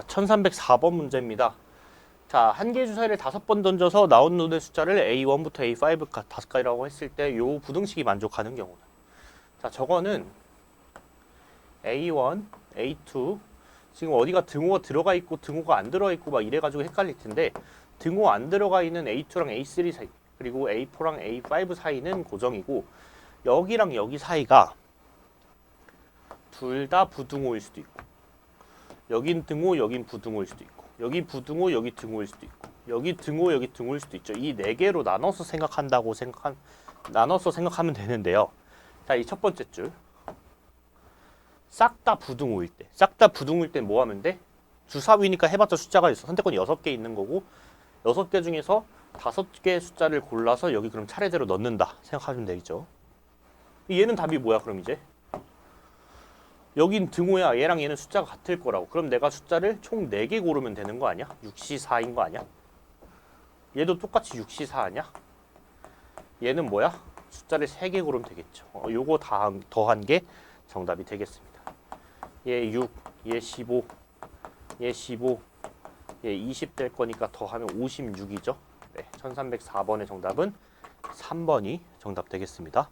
1304번 문제입니다. 자, 한 개의 주사위를 다섯 번 던져서 나온 노의 숫자를 A1부터 A5 가- 다섯 가지라고 했을 때 요 부등식이 만족하는 경우는 자, 저거는 A1, A2 지금 어디가 등호가 들어가 있고 등호가 안 들어가 있고 막 이래 가지고 헷갈릴 텐데 등호 안 들어가 있는 A2랑 A3 사이 그리고 A4랑 A5 사이는 고정이고 여기랑 여기 사이가 둘 다 부등호일 수도 있고 여긴 등호 여긴 부등호일 수도 있고 여기 부등호 여기 등호일 수도 있고 여기 등호 여기 등호일 수도 있죠. 이 네 개로 나눠서 생각한다고 생각한 나눠서 생각하면 되는데요. 자 이 첫 번째 줄. 싹 다 부등호일 때. 싹 다 부등호일 때 뭐 하면 돼? 주사위니까 해봤자 숫자가 있어. 선택권이 여섯 개 있는 거고 여섯 개 중에서 다섯 개의 숫자를 골라서 여기 그럼 차례대로 넣는다 생각하시면 되겠죠. 얘는 답이 뭐야 그럼 이제 여긴 등호야 얘랑 얘는 숫자가 같을 거라고 그럼 내가 숫자를 총 4개 고르면 되는 거 아니야? 6시 4인 거 아니야? 얘도 똑같이 6시 4 아니야? 얘는 뭐야? 숫자를 3개 고르면 되겠죠 어, 요거 다 더한 게 정답이 되겠습니다 얘 6, 얘 15, 얘 15, 얘 20 될 거니까 더하면 56이죠 네, 1304번의 정답은 3번이 정답 되겠습니다